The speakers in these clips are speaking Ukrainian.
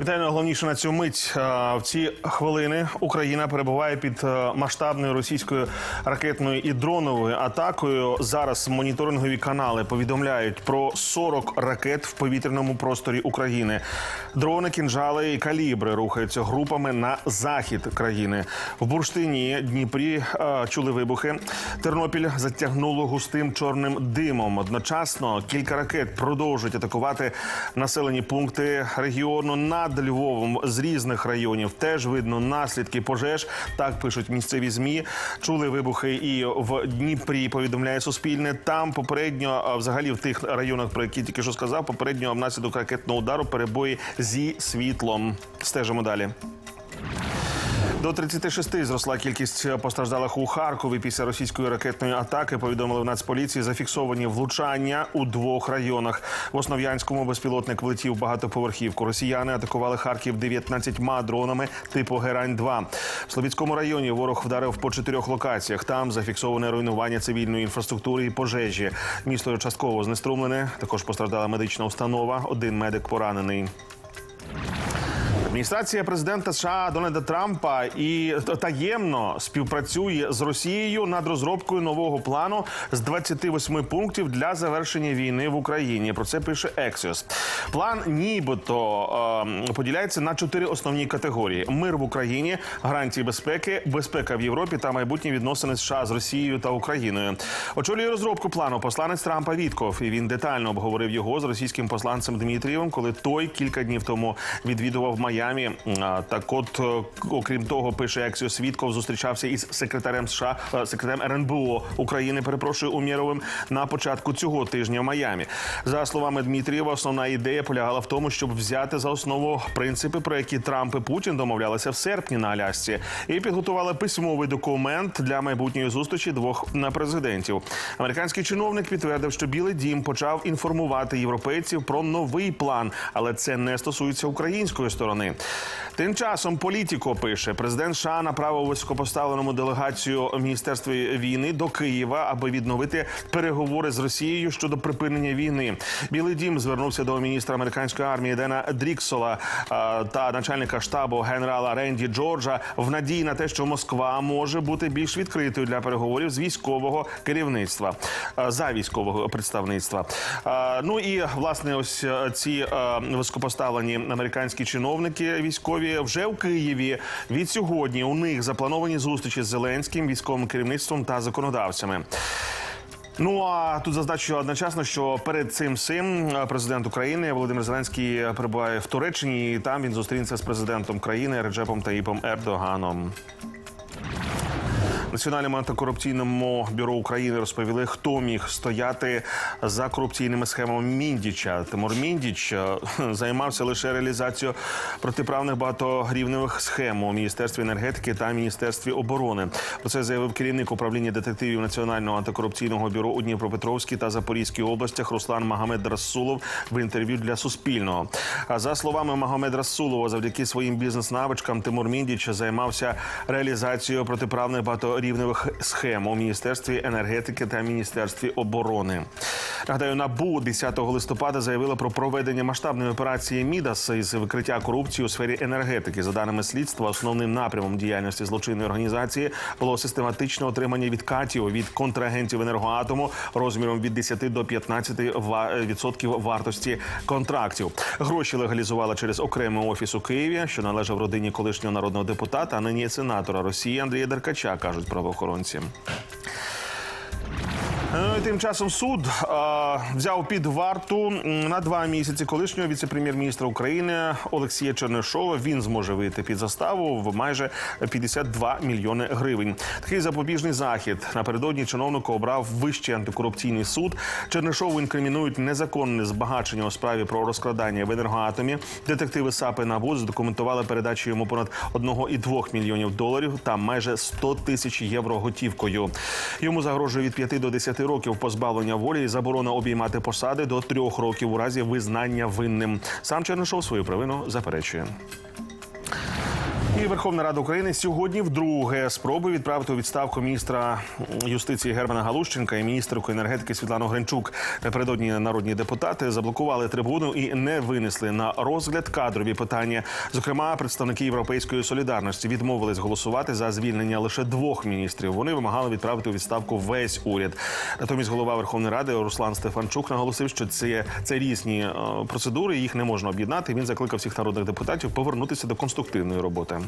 Вітаю найголовніше на цю мить. В ці хвилини Україна перебуває під е, масштабною російською ракетною і дроновою атакою. Зараз моніторингові канали повідомляють про 40 ракет в повітряному просторі України. Дрони, кінжали і калібри рухаються групами на захід країни. В Бурштині Дніпрі е, чули вибухи. Тернопіль затягнуло густим чорним димом. Одночасно кілька ракет продовжують атакувати населені пункти регіону над Львовом з різних районів. Теж видно наслідки пожеж. Так пишуть місцеві змі. Чули вибухи і в Дніпрі. Повідомляє Суспільне. Там попередньо, взагалі в тих районах, про які тільки що сказав, попередньо внаслідок ракетного удару перебої зі світлом. Стежимо далі. До 36 зросла кількість постраждалих у Харкові після російської ракетної атаки. Повідомили в Нацполіції. Зафіксовані влучання у двох районах. В Основ'янському безпілотник влетів багатоповерхівку. Росіяни атакували Харків 19 дронами типу Герань 2 В Слобідському районі ворог вдарив по чотирьох локаціях. Там зафіксоване руйнування цивільної інфраструктури і пожежі. Місто частково знеструмлене. Також постраждала медична установа. Один медик поранений. Адміністрація президента США Дональда Трампа і таємно співпрацює з Росією над розробкою нового плану з 28 пунктів для завершення війни в Україні. Про це пише Ексіос. План, нібито е, поділяється на чотири основні категорії: мир в Україні, гарантії безпеки, безпека в Європі та майбутні відносини США з Росією та Україною. Очолює розробку плану посланець Трампа Вітков. І він детально обговорив його з російським посланцем Дмитрієвим, коли той кілька днів тому відвідував Майамі. А, Так, от, е, окрім того, пише Ексіос Вітков, зустрічався із секретарем США, е, секретарем РНБО України. Перепрошую Умєровим на початку цього тижня в Майамі. За словами Дмитрієва, основна ідея полягала в тому, щоб взяти за основу принципи, про які Трамп і Путін домовлялися в серпні на Алясці, і підготували письмовий документ для майбутньої зустрічі двох президентів. Американський чиновник підтвердив, що Білий Дім почав інформувати європейців про новий план, але це не стосується української сторони. Тим часом політіко пише, президент США направив високопоставленому делегацію міністерства війни до Києва, аби відновити переговори з Росією щодо припинення війни. Білий дім звернувся до міністра американської армії Дена Дріксола та начальника штабу генерала Ренді Джорджа в надії на те, що Москва може бути більш відкритою для переговорів з військового керівництва за військового представництва. Ну і власне, ось е, ці е, високопоставлені американські чиновники військові вже в Києві. Від сьогодні у них заплановані зустрічі з Зеленським, військовим керівництвом та законодавцями. Ну а тут зазначу одночасно, що перед цим всім е, президент України Володимир Зеленський перебуває в Туреччині. і Там він зустрінеться з президентом країни Реджепом Таїпом Ердоганом. Національному антикорупційному бюро України розповіли, хто міг стояти за корупційними схемами Міндіча. Тимур Міндіч е, займався лише реалізацією протиправних багаторівневих схем у міністерстві енергетики та міністерстві оборони. Про це заявив керівник управління детективів Національного антикорупційного бюро у Дніпропетровській та Запорізькій областях Руслан Магомед Расулов в інтерв'ю для Суспільного. А за словами Магомед Расулова, завдяки своїм бізнес-навичкам Тимур Міндіч займався реалізацією протиправних багаторівневих схем у міністерстві енергетики та міністерстві оборони. Нагадаю, набу 10 листопада заявила про проведення масштабної операції Мідас із викриття корупції у сфері енергетики. За даними слідства, основним напрямом діяльності злочинної організації було систематичне отримання відкатів від контрагентів енергоатому розміром від 10 до 15 ва- відсотків вартості контрактів. Гроші легалізували через окремий офіс у Києві, що належав родині колишнього народного депутата, а нині сенатора Росії Андрія Деркача, кажуть правоохоронці. І Тим часом суд е, взяв під варту на два місяці колишнього віце-прем'єр-міністра України Олексія Чернишова. Він зможе вийти під заставу в майже 52 мільйони гривень. Такий запобіжний захід напередодні чиновнику обрав вищий антикорупційний суд. Чернишову інкримінують незаконне збагачення у справі про розкрадання в енергоатомі. Детективи САПи НАБУ задокументували передачу йому понад 1,2 мільйонів доларів та майже 100 тисяч євро готівкою. Йому загрожує від 5 до 10 5 років позбавлення волі і заборона обіймати посади до 3 років у разі визнання винним. Сам Чернишов свою провину заперечує. І Верховна Рада України сьогодні вдруге спроби відправити у відставку міністра юстиції Германа Галущенка і міністерку енергетики Світлану Гринчук. Напередодні народні депутати заблокували трибуну і не винесли на розгляд кадрові питання. Зокрема, представники Європейської солідарності відмовились голосувати за звільнення лише двох міністрів. Вони вимагали відправити у відставку весь уряд. Натомість голова Верховної Ради Руслан Стефанчук наголосив, що це, це різні е, процедури, їх не можна об'єднати. Він закликав всіх народних депутатів повернутися до конструктивної роботи.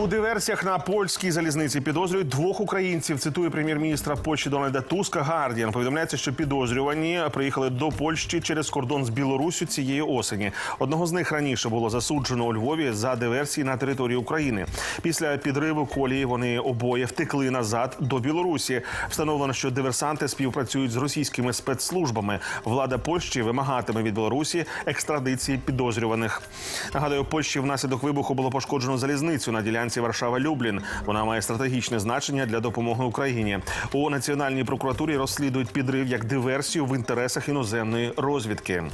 У диверсіях на польській залізниці підозрюють двох українців. Цитує прем'єр-міністра Польщі Дональда Туска. Гардіан повідомляється, що підозрювані приїхали до Польщі через кордон з Білоруссю цієї осені. Одного з них раніше було засуджено у Львові за диверсії на території України. Після підриву колії вони обоє втекли назад до Білорусі. Встановлено, що диверсанти співпрацюють з російськими спецслужбами. Влада Польщі вимагатиме від Білорусі екстрадиції підозрюваних. Нагадую, у Польщі внаслідок вибуху було пошкоджено залізницю на ділянці Варшава-Люблін. Вона має стратегічне значення для допомоги Україні. У національній прокуратурі розслідують підрив як диверсію в інтересах іноземної розвідки.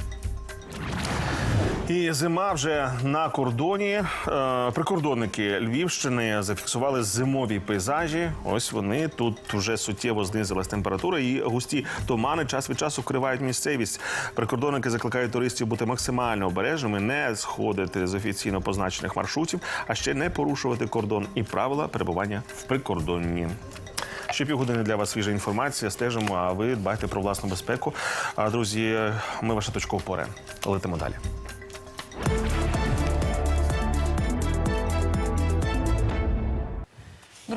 І зима вже на кордоні. Е, Прикордонники Львівщини зафіксували зимові пейзажі. Ось вони тут вже суттєво знизилась температура, і густі тумани час від часу вкривають місцевість. Прикордонники закликають туристів бути максимально обережними, не сходити з офіційно позначених маршрутів, а ще не порушувати кордон і правила перебування в прикордонні. Ще півгодини для вас свіжа інформація. Стежимо, а ви дбайте про власну безпеку. Друзі, ми ваша точка опори. Летимо далі.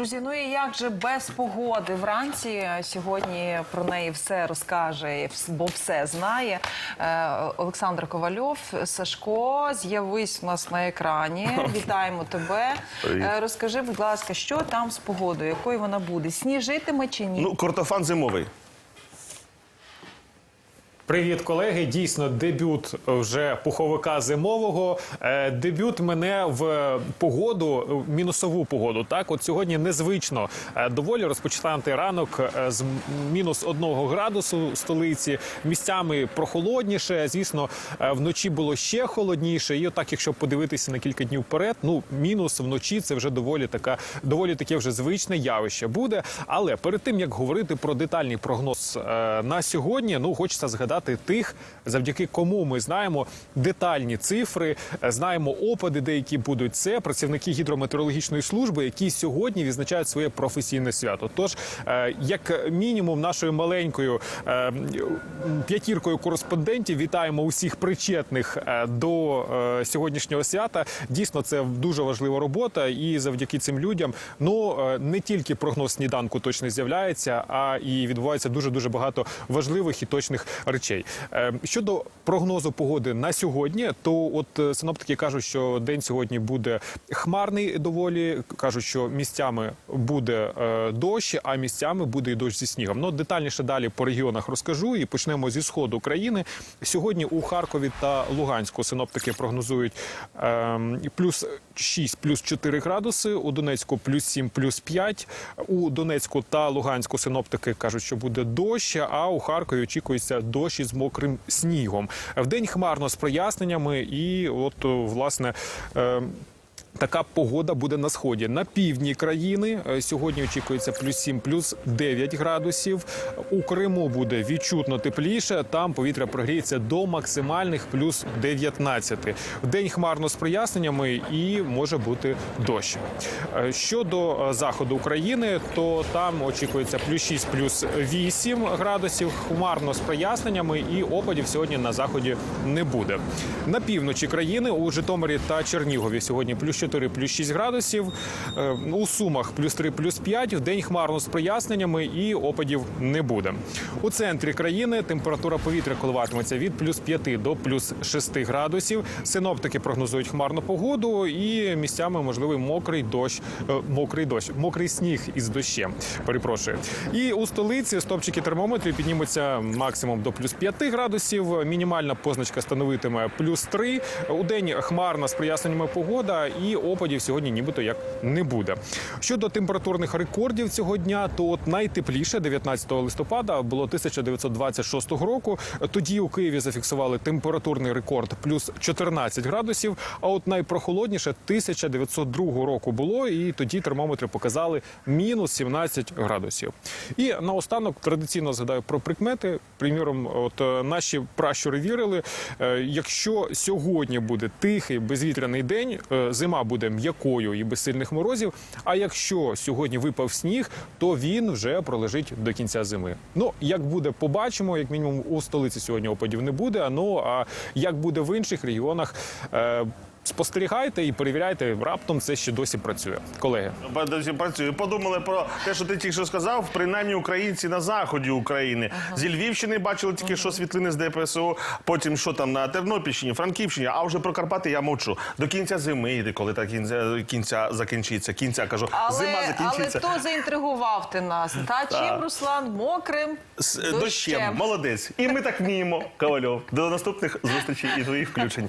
Друзі, ну і як же без погоди вранці сьогодні про неї все розкаже, бо все знає. Е, Олександр Ковальов, Сашко, з'явись у нас на екрані. Вітаємо тебе. Привіт. Е, Розкажи, будь ласка, що там з погодою, якою вона буде? Сніжитиме чи ні? Ну, кортофан зимовий. Привіт, колеги. Дійсно, дебют вже пуховика зимового. Е, Дебют мене в погоду, мінусову погоду. Так, от сьогодні незвично е, доволі розпочинати ранок е, з мінус одного градусу в столиці. Місцями прохолодніше. Звісно, вночі було ще холодніше. І отак, якщо подивитися на кілька днів вперед, ну мінус вночі це вже доволі така, доволі таке вже звичне явище буде. Але перед тим як говорити про детальний прогноз на сьогодні, ну хочеться згадати тих, завдяки кому ми знаємо детальні цифри, знаємо опади, деякі будуть це працівники гідрометеорологічної служби, які сьогодні відзначають своє професійне свято. Тож, е, як мінімум, нашою маленькою е, п'ятіркою кореспондентів вітаємо усіх причетних е, до сьогоднішнього свята. Дійсно, це дуже важлива робота, і завдяки цим людям ну не тільки прогноз сніданку точно з'являється, а і відбувається дуже дуже багато важливих і точних речей. Е, Щодо прогнозу погоди на сьогодні, то от е, синоптики кажуть, що день сьогодні буде хмарний доволі. кажуть, що місцями буде е, дощ, а місцями буде і дощ зі снігом. Ну детальніше далі по регіонах розкажу і почнемо зі сходу країни. Сьогодні у Харкові та Луганську синоптики прогнозують е, плюс 6, плюс 4 градуси. У Донецьку плюс 7, плюс 5. У Донецьку та Луганську синоптики кажуть, що буде дощ. А у Харкові очікується дощ із мокрим снігом. В день хмарно з проясненнями, і от власне. Така погода буде на сході. На півдні країни е, сьогодні очікується плюс 7, плюс 9 градусів. У Криму буде відчутно тепліше. Там повітря прогріється до максимальних плюс 19. В день хмарно з проясненнями і може бути дощ. Е, Щодо е, заходу України, то там очікується плюс 6, плюс 8 градусів. Хмарно з проясненнями і опадів сьогодні на заході не буде. На півночі країни у Житомирі та Чернігові сьогодні плюс 4, плюс 6 градусів. Е, У Сумах плюс 3, плюс 5. В день хмарно з проясненнями і опадів не буде. У центрі країни температура повітря коливатиметься від плюс 5 до плюс 6 градусів. Синоптики прогнозують хмарну погоду і місцями можливий мокрий дощ, е, мокрий дощ, мокрий сніг із дощем. Перепрошую. І у столиці стопчики термометрів піднімуться максимум до плюс 5 градусів. Мінімальна позначка становитиме плюс 3. У день хмарна з проясненнями погода і опадів сьогодні, нібито як не буде. Щодо температурних рекордів цього дня, то от найтепліше 19 листопада було 1926 року. Тоді у Києві зафіксували температурний рекорд плюс 14 градусів. А от найпрохолодніше 1902 року було, і тоді термометри показали мінус 17 градусів. І наостанок традиційно згадаю про прикмети. Приміром, от е, наші пращури вірили, е, якщо сьогодні буде тихий безвітряний день, е, зима буде м'якою і без сильних морозів. А якщо сьогодні випав сніг, то він вже пролежить до кінця зими. Ну як буде, побачимо. Як мінімум у столиці сьогодні опадів не буде. А ну а як буде в інших регіонах? Е, Спостерігайте і перевіряйте, раптом це ще досі працює. Колеги, Досі працює. Подумали про те, що ти тільки що сказав. Принаймні українці на заході України зі Львівщини бачили тільки що світлини з ДПСО. Потім що там на Тернопільщині, Франківщині. А вже про Карпати я мовчу. До кінця зими йде, коли та кінця, кінця закінчиться. Кінця кажу, Але, зима але закінчиться. хто заінтригував ти нас? Та чим, Руслан, мокрим З е, дощем. молодець. І ми так вміємо, Ковальов. До наступних зустрічей і твоїх включень.